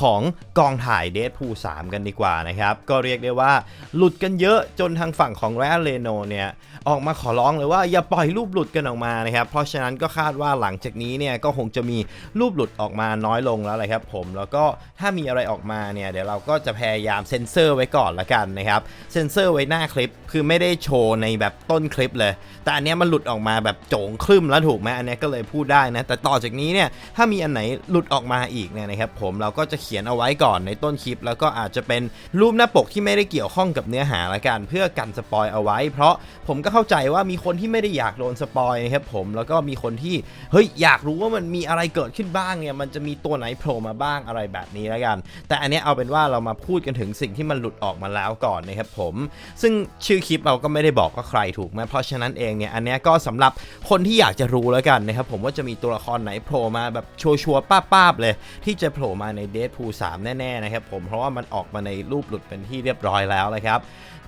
ของกองถ่ายเด p พู3กันดีกว่านะครับ ก็เรียกได้ว่าหลุดกันเยอะจนทางฝั่งของแรนเลโนเนี่ยออกมาขอร้องเลยว่าอย่าปล่อยรูปหลุดกันออกมานะครับ เพราะฉะนั้นก็คาดว่าหลังจากนี้เนี่ยก็คงจะมีรูปหลุดออกมาน้อยลงแล้วเลยครับผมแล้วก็ถ้ามีอะไรออกมาเนี่ยเดี๋ยวเราก็จะพยายามเซ็นเซอร์ไว้ก่อนละกันนะครับเซ็นเซอร์ไว้หน้าคลิปคือไม่ได้โชว์ในแบบต้นคลิปเลย แต่อันเนี้ยมันหลุดออกมาแบบโจงครึ่มแล้วถูกไหมอันเนี้ยก็เลยพูดได้นะแต่ต่อจากนี้เนี่ยถ้ามีอันไหนหลุดออกมาอีกเนี่ยนะครับผมเราก็จะเขียนเอาไว้ก่อนในต้นคลิป แล้วก็อาจจะเป็นรูปหน้าปกที่ไม่ได้เกี่ยวข้องกับเนื้อหาละกันเพื่อกันสปอยเอาไว้ เพราะผมก็เข้าใจว่ามีคนที่ไม่ได้อยากโดนสปอยนะครับผมแล้วก็มีคนที่เฮ้ยอยากรู้ว่ามันมีอะไรเกิดขึ้นบ้างเนี่ยมันจะมีตัวไหนโผล่มาบ้างอะไรแบบนี้ละกัน แต่อันนี้เอาเป็นว่าเรามาพูดกันถึงสิ่งที่มันหลุดออกมาแล้วก่อนนะครับผม ซึ่งชื่อคลิปเราก็ไม่ได้บอกว่าใครถูกไหมเพราะฉะนั้นเองเนี่ยอันนี้ก็สำหรับคนที่อยากจะรู้แล้วกันนะครับผมว่าจะมีตัวละครไหนโผล่มาแบบชัวร์ๆป้าบๆเลย ที่จะโผล่มาในเด p พู3แน่ๆนะครับผมเพราะว่ามันออกมาในรูปหลุดเป็นที่เรียบร้อยแล้วนะครับ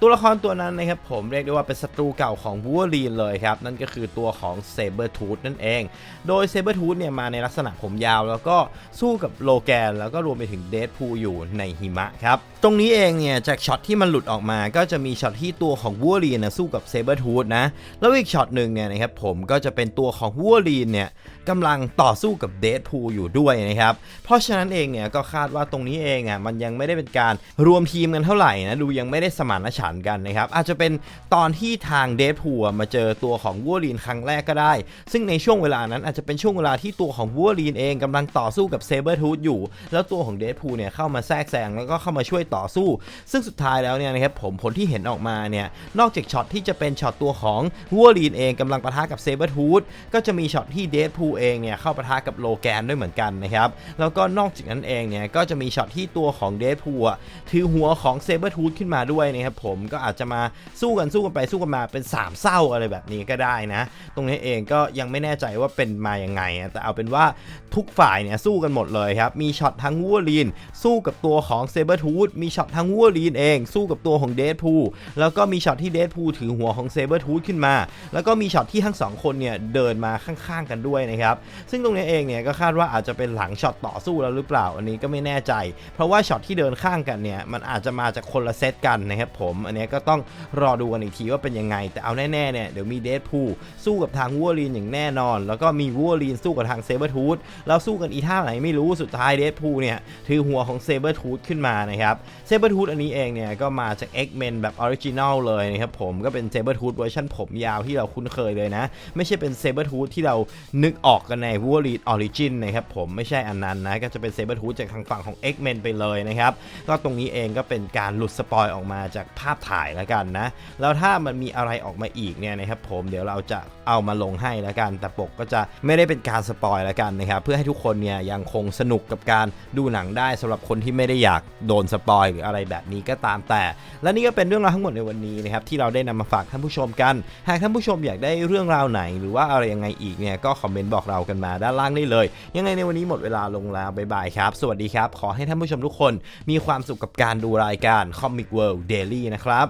ตัวละครตัวนั้นนะครับผมเรียกได้ว่าเป็นศัตรูเก่าของวูลีนเลยครับ นั่นก็คือตัวของเซเบอร์ทูธนั่นเอง โดยเซเบอร์ทูธเนี่ยมาในลักษณะผมยาวแล้วก็สู้กับโลแกน แล้วก็รวมไปถึงเด p พูอยู่ในหิมะครับ ตรงนี้เองเนี่ยจากช็อตที่มันหลุดออกมา ก็จะมีช็อตที่ตัวของวูลีนนะสู้กับเซเบอร์ทูธนะแล้วอีกช็อตหนึ่งเนี่ยนะครับผมก็จะเป็นตัวของวูลีนเนี่ยกำลังต่อสู้กับเด p พูอยู่ด้วยนะครับเพราะฉะนั้นเองเนี่ยก็คาดว่าตรงนี้เองอะมันยังไม่ได้เป็นการรวมทีมกันเท่าไหร่นะดูยังไม่ได้สมานฉันท์กันนะครับอาจจะเป็นตอนที่ทางเด p พูมาเจอตัวของวูลีนครั้งแรกก็ได้ ซึ่งในช่วงเวลานั้นอาจจะเป็นช่วงเวลาที่ตัวของวูลีนเองกำลังต่อสู้กับเซเบอร์ทูธอยู่ แล้วตัวของเด p พูเนี่ยเข้ามาแทรกแซงแล้วก็เข้ามาช่วยต่อสู้ ซึ่งสุดท้ายแล้วเนี่ยนะครับผมผลที่เห็นออกมาเนี่ยนอกจากช็อตที่จะเป็นช็อตตัวของวูลีนเองกำลังปะทะกับเซเบอร์ทูธก็จะมีช็อตที่เด p พูเองเนี่ยเข้าปะทะกับโลแกนด้วยเหมือนกันนะครับแล้วก็นอกจากนั้นเองเนี่ยก็จะมีช็อตที่ตัวของเด p พูอะถือหัวของเซเบอร์ทูธขึ้นมาด้วยนะครับผมก็อาจจะมาสู้กันสู้กันไปสู้กันมาเป็นสามเศร้าอะไรแบบนี้ก็ได้นะ ตรงนี้เองก็ยังไม่แน่ใจว่าเป็นมาอยังไง แต่เอาเป็นว่าทุกฝ่ายเนี่ยสู้กันหมดเลยครับ มีช็อตทั้งวูลีนสู้กับตัวของเซเบอร์ทูธมีช็อตทั้งวูลีนเอง สู้กับตัวของเด p พูแล้วก็มีช็อตที่เด p พูถือหัวของเซเบอร์ทูธขึ้นมา แล้วก็มีช็อตที่ทั้งสองคนเนี่ยเดินมาข้างๆกันด้วยนะครับซึ่งตรงนี้เองเนี่ยก็คาดว่าอาจจะเป็นหลังช็อตต่อสู้แล้วหรือเปล่าอันนี้ก็ไม่แน่ใจ เพราะว่าช็อตที่เดินข้างกันเนี่ยมันอาจจะมาจากคนละเซตกันนะครับผม อันนี้ก็ต้องรอดูกันอีกทีว่าเป็นยังไง แต่เอาแน่ๆเนี่ยเดี๋ยวมีเด p พูสู้กับทางวัวลีนอย่างแน่นอน แล้วก็มีวัวลีนสู้กับทางเซเบอร์ทูธแล้วสู้กันอีท่าไหนไม่รู้สุดท้ายเด p พูเนี่ยถือหัวของเซเบอร์ทูธขึ้นมานะครับเซเบอร์ทูธอันนี้เองเนี่ยก็มาจาก X-Men แบบออริจินอลเลยนะครับผมก็เป็นเซเบอร์ทูธเวอร์ชันผมยาวที่เราคุ้นเคยเลยนะ ไม่ใช่เป็นเซเบอร์ทูธที่เรานึกออกกันในวัวลีนออริจินนะครับผมไม่ใช่อันนั้นนะก็จะเป็นเซเบอร์ทูธจากทางฝั่งของ X-Men ไปเลยนะครับก็ตรงนี้เองก็เป็นการหลุดสปอยออกมาจากภาพถ่ายแล้วกันนะแล้วถ้ามันมีอะไรออกมาอีกเนี่ยนะครับผมเดี๋ยวเราจะเอามาลงให้แล้วกัน แต่ปกก็จะไม่ได้เป็นการสปอยแล้วกันนะครับเพื่อให้ทุกคนเนี่ยยังคงสนุกกับการดูหนังได้สำหรับคนที่ไม่ได้อยากโดนสปอยหรืออะไรแบบนี้ก็ตามแต่ และนี่ก็เป็นเรื่องราวทั้งหมดในวันนี้นะครับที่เราได้นำมาฝากท่านผู้ชมกัน หากท่านผู้ชมอยากได้เรื่องราวไหน หรือว่าอะไรยังไงอีกเนี่ยก็คอมเมนต์บอกเรากันมาด้านล่างได้เลย ยังไงในวันนี้หมดเวลาลงแล้วบ๊ายบายครับ สวัสดีครับ ขอให้ท่านผู้ชมทุกคนมีความสุขกับการดูรายการ Comic World Daily นะครับ